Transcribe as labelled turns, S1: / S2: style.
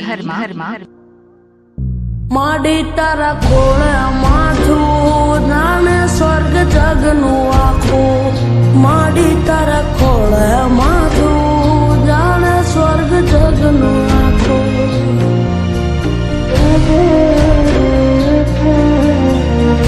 S1: માડી
S2: તરકોલા માજુ નાને સ્વર્ગ જગનુ આકુ માડી તરકોલા